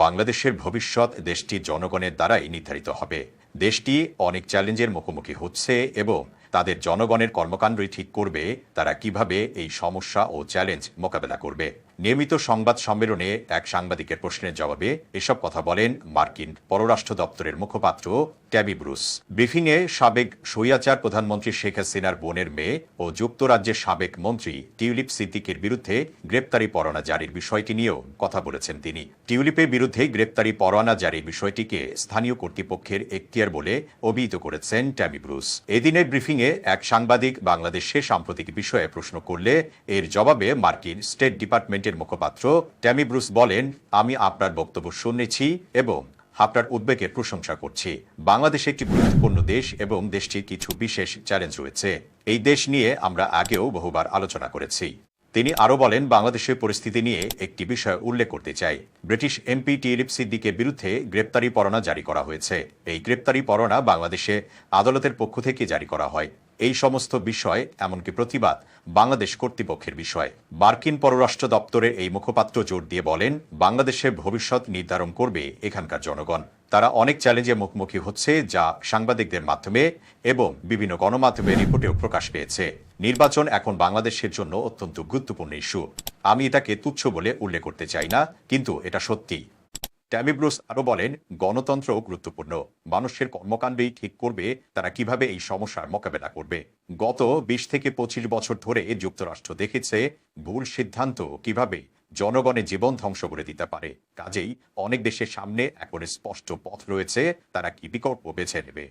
বাংলাদেশের ভবিষ্যৎ দেশটির জনগণের দ্বারাই নির্ধারিত হবে। দেশটি অনেক চ্যালেঞ্জের মুখোমুখি হচ্ছে এবং তাদের জনগণের কর্মকাণ্ডই ঠিক করবে, তারা কীভাবে এই সমস্যা ও চ্যালেঞ্জ মোকাবেলা করবে? নিয়মিত সংবাদ সম্মেলনে এক সাংবাদিকের প্রশ্নের জবাবে এসব কথা বলেন মার্কিন পররাষ্ট্র দপ্তরের মুখপাত্র ট্যাবি ব্রুস। ব্রিফিংয়ে সাবেক স্বৈয়াচার প্রধানমন্ত্রী শেখ হাসিনার বোনের মেয়ে ও যুক্তরাজ্যের সাবেক মন্ত্রী টিউলিপ সিদ্দিকের বিরুদ্ধে গ্রেপ্তারি পরোয়ানা জারির বিষয়টি নিয়েও কথা বলেছেন তিনি। টিউলিপের বিরুদ্ধে গ্রেপ্তারি পরোয়ানা জারির বিষয়টিকে স্থানীয় কর্তৃপক্ষের এখতিয়ার বলে অভিহিত করেছেন ট্যাবি ব্রুস। এদিনের ব্রিফিংয়ে এক সাংবাদিক বাংলাদেশে সাম্প্রতিক বিষয়ে প্রশ্ন করলে এর জবাবে মার্কিন স্টেট ডিপার্টমেন্টের মুখপাত্র ট্যামি ব্রুস বলেন, আমি আপনার বক্তব্য শুনেছি এবং আপনার উদ্বেগের প্রশংসা করছি। বাংলাদেশ একটি গুরুত্বপূর্ণ দেশ এবং দেশটির কিছু বিশেষ চ্যালেঞ্জ রয়েছে। এই দেশ নিয়ে আমরা আগেও বহুবার আলোচনা করেছি। তিনি আরও বলেন, বাংলাদেশের পরিস্থিতি নিয়ে একটি বিষয় উল্লেখ করতে চাই। ব্রিটিশ এমপি টিলিপ সিদ্দিকের বিরুদ্ধে গ্রেপ্তারি পরোয়ানা জারি করা হয়েছে। এই গ্রেপ্তারি পরোয়ানা বাংলাদেশে আদালতের পক্ষ থেকে জারি করা হয়। এই সমস্ত বিষয়, এমনকি প্রতিবাদ, বাংলাদেশ কর্তৃপক্ষের বিষয়। মার্কিন পররাষ্ট্র দপ্তরের এই মুখপাত্র জোর দিয়ে বলেন বাংলাদেশের ভবিষ্যৎ নির্ধারণ করবে এখানকার জনগণ। তারা অনেক চ্যালেঞ্জের মুখোমুখি হচ্ছে যা সাংবাদিকদের মাধ্যমে এবং বিভিন্ন গণমাধ্যমে রিপোর্টেও প্রকাশ পেয়েছে। নির্বাচন এখন বাংলাদেশের জন্য অত্যন্ত গুরুত্বপূর্ণ ইস্যু। আমি এটাকে তুচ্ছ বলে উল্লেখ করতে চাই না, কিন্তু এটা সত্যি। ট্যামি ব্রুস আরও বলেন, গণতন্ত্রও গুরুত্বপূর্ণ। মানুষের কর্মকাণ্ডই ঠিক করবে, তারা কীভাবে এই সমস্যার মোকাবেলা করবে? গত বিশ থেকে পঁচিশ বছর ধরে যুক্তরাষ্ট্র দেখেছে ভুল সিদ্ধান্ত কীভাবে জনগণের জীবন ধ্বংস করে দিতে পারে। কাজেই অনেক দেশের সামনে এখন স্পষ্ট পথ রয়েছে, তারা কি বিকল্প বেছে নেবে।